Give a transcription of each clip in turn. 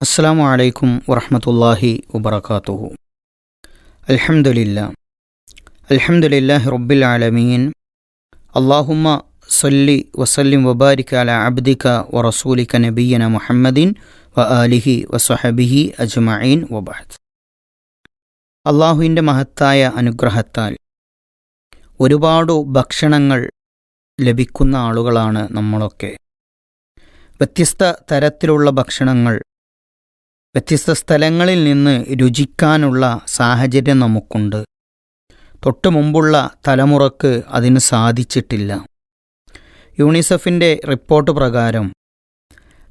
അസ്സാം വലൈക്കും വറഹമത്തല്ലാഹി വബർക്കാത്തുഹു അൽഹംദുലില്ലാ. അൽഹംദുലില്ലാഹി റബ്ബിൽ ആലമീൻ. അള്ളാഹുമ്മ സല്ലി വസല്ലിം വബാരിക് അല അബ്ദിക വറസൂലിക നബീന മുഹമ്മദിൻ വ ആലിഹി വസഹബിഹി അജ്മഈൻ വബാദ് അള്ളാഹുവിന്റെ മഹത്തായ അനുഗ്രഹത്താൽ ഒരുപാട് ഭക്ഷണങ്ങൾ ലഭിക്കുന്ന ആളുകളാണ് നമ്മളൊക്കെ. വ്യത്യസ്ത തരത്തിലുള്ള ഭക്ഷണങ്ങൾ വ്യത്യസ്ത സ്ഥലങ്ങളിൽ നിന്ന് രുചിക്കാനുള്ള സാഹചര്യം നമുക്കുണ്ട്. തൊട്ടു മുമ്പുള്ള തലമുറയ്ക്ക് അതിന് സാധിച്ചിട്ടില്ല. യൂണിസെഫിന്റെ റിപ്പോർട്ട് പ്രകാരം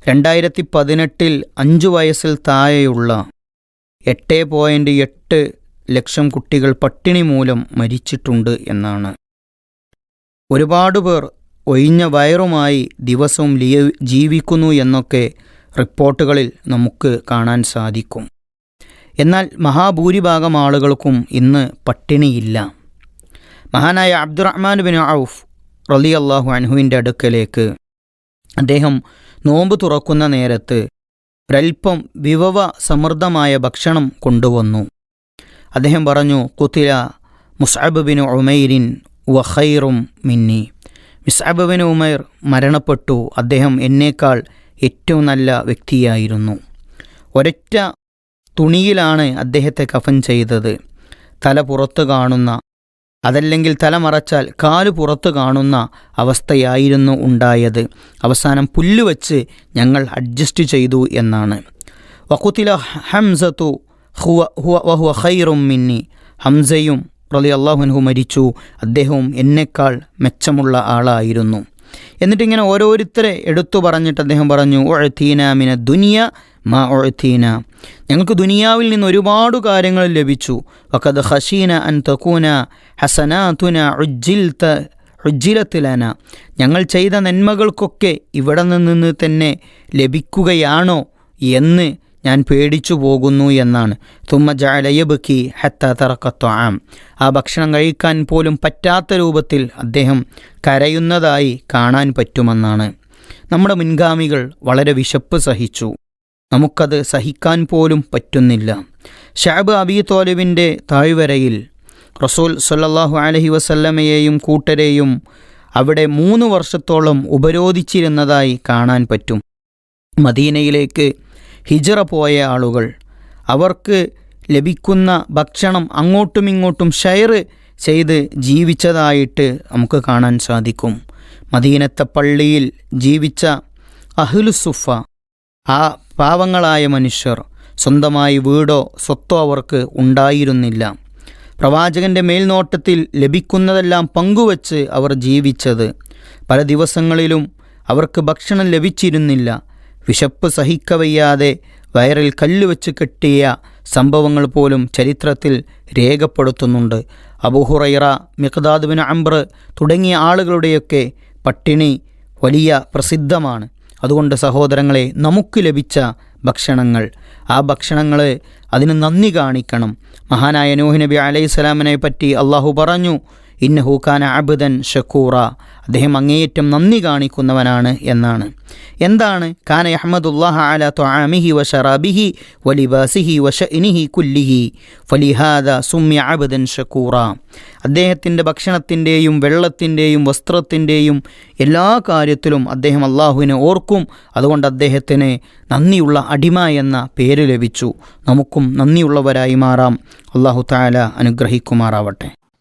രണ്ടായിരത്തി പതിനെട്ടിൽ അഞ്ചു വയസ്സിൽ താഴെയുള്ള എട്ട് പോയിന്റ് എട്ട് ലക്ഷം കുട്ടികൾ പട്ടിണി മൂലം മരിച്ചിട്ടുണ്ട് എന്നാണ്. ഒരുപാട് പേർ ഒഴിഞ്ഞ വയറുമായി ദിവസവും ജീവിക്കുന്നു എന്നൊക്കെ റിപ്പോർട്ടുകളിൽ നമുക്ക് കാണാൻ സാധിക്കും. എന്നാൽ മഹാഭൂരിഭാഗം ആളുകൾക്കും ഇന്ന് പട്ടിണിയില്ല. മഹാനായ അബ്ദുറഹ്മാൻ ബിൻ ഔഫ് റലി അള്ളാഹു അൻഹുവിന്റെ അടുക്കലേക്ക് അദ്ദേഹം നോമ്പ് തുറക്കുന്ന നേരത്ത് ഒരൽപ്പം വിഭവ സമൃദ്ധമായ ഭക്ഷണം കൊണ്ടുവന്നു. അദ്ദേഹം പറഞ്ഞു കുത്തില മുസാബ് ബിൻ ഉമൈരിൻ വഖൈറും മിന്നി. മിസാബ് ബിൻ ഉമൈർ മരണപ്പെട്ടു. അദ്ദേഹം എന്നേക്കാൾ ഏറ്റവും നല്ല വ്യക്തിയായിരുന്നു. ഒരൊറ്റ തുണിയിലാണ് അദ്ദേഹത്തെ കഫൻ ചെയ്തത്. തല പുറത്ത് കാണുന്ന അതല്ലെങ്കിൽ തല മറച്ചാൽ കാൽ പുറത്ത് കാണുന്ന അവസ്ഥയായിരുന്നു ഉണ്ടായത്. അവസാനം പുല്ല് വച്ച് ഞങ്ങൾ അഡ്ജസ്റ്റ് ചെയ്തു എന്നാണ്. വഖുത്തില ഹംസത്തു ഹുവ ഹുവ വഹുവ മിന്നി. ഹംസയും റലി അള്ളാഹുൻഹു മരിച്ചു. അദ്ദേഹവും എന്നെക്കാൾ മെച്ചമുള്ള ആളായിരുന്നു. എന്നിട്ടിങ്ങനെ ഓരോരുത്തരെ എടുത്തു പറഞ്ഞിട്ട് അദ്ദേഹം പറഞ്ഞു ഒഴത്തീന മിന ദുനിയ മാ ഒഴത്തീന ഞങ്ങൾക്ക് ദുനിയാവിൽ നിന്ന് ഒരുപാട് കാര്യങ്ങൾ ലഭിച്ചു. വക്കത് ഹസീന അൻ തക്കൂന ഹസനാതുന ത ഉജ്ജിലത്തിലന ഞങ്ങൾ ചെയ്ത നന്മകൾക്കൊക്കെ ഇവിടെ നിന്ന് തന്നെ ലഭിക്കുകയാണോ എന്ന് ഞാൻ പേടിച്ചു പോകുന്നു എന്നാണ്. തുമ്മ ജാലയബക്കി ഹത്ത തറക്കത്വാം ആ ഭക്ഷണം കഴിക്കാൻ പോലും പറ്റാത്ത രൂപത്തിൽ അദ്ദേഹം കരയുന്നതായി കാണാൻ പറ്റുമെന്നാണ്. നമ്മുടെ മുൻഗാമികൾ വളരെ വിശപ്പ് സഹിച്ചു. നമുക്കത് സഹിക്കാൻ പോലും പറ്റുന്നില്ല. ഷാബ് അബി തോലുവിന്റെ താഴ്വരയിൽ റസൂൽ സല്ലാഹു അലഹി വസല്ലമയെയും കൂട്ടരെയും അവിടെ മൂന്ന് വർഷത്തോളം ഉപരോധിച്ചിരുന്നതായി കാണാൻ പറ്റും. മദീനയിലേക്ക് ഹിജറ പോയ ആളുകൾ. അവർക്ക് ലഭിക്കുന്ന ഭക്ഷണം അങ്ങോട്ടും ഇങ്ങോട്ടും ഷെയർ ചെയ്ത് ജീവിച്ചതായിട്ട് നമുക്ക് കാണാൻ സാധിക്കും. മദീനത്തെ പള്ളിയിൽ ജീവിച്ച അഹ്ലുസുഫ ആ പാവങ്ങളായ മനുഷ്യർ സ്വന്തമായി വീടോ സ്വത്തോ അവർക്ക് ഉണ്ടായിരുന്നില്ല. പ്രവാചകന്റെ മേൽനോട്ടത്തിൽ ലഭിക്കുന്നതെല്ലാം പങ്കുവച്ച് അവർ ജീവിച്ചത്. പല ദിവസങ്ങളിലും അവർക്ക് ഭക്ഷണം ലഭിച്ചിരുന്നില്ല. വിശപ്പ് സഹിക്കവയ്യാതെ വയറിൽ കല്ലുവെച്ച് കെട്ടിയ സംഭവങ്ങൾ പോലും ചരിത്രത്തിൽ രേഖപ്പെടുത്തുന്നുണ്ട്. അബുഹുറൈറ മിഖ്ദാദ് ബിൻ അംബ്ര തുടങ്ങിയ ആളുകളുടെയൊക്കെ പട്ടിണി വലിയ പ്രസിദ്ധമാണ്. അതുകൊണ്ട് സഹോദരങ്ങളെ നമുക്ക് ലഭിച്ച ഭക്ഷണങ്ങൾ. ആ ഭക്ഷണങ്ങൾ അതിന് നന്ദി കാണിക്കണം. മഹാനായ നൂഹ് നബി അലൈഹി സ്വലാമിനെ പറ്റി അള്ളാഹു പറഞ്ഞു ഇന്നഹു ഖാന അബുദൻ ഷക്കൂറ അദ്ദേഹം അങ്ങേയറ്റം നന്ദി കാണിക്കുന്നവനാണ് എന്നാണ്. എന്താണ്? ഖാന അഹമ്മദുല്ലാഹ അല ത്വാമിഹി വ ഷറാബിഹി വലിബാസിഹി വഷഇനിഹി കുല്ലിഹി. ഫലിഹാദ സുമ്യ അബദൻ ഷക്കൂറ. അദ്ദേഹത്തിന്റെ ഭക്ഷണത്തിന്റെയും വെള്ളത്തിന്റെയും വസ്ത്രത്തിന്റെയും എല്ലാ കാര്യത്തിലും അദ്ദേഹം അള്ളാഹുവിനെ ഓർക്കും. അതുകൊണ്ട് അദ്ദേഹത്തിന് നന്ദിയുള്ള അടിമ എന്ന പേര് ലഭിച്ചു. നമുക്കും നന്ദിയുള്ളവരായി മാറാം. അള്ളാഹു താല അനുഗ്രഹിക്കുമാറാവട്ടെ.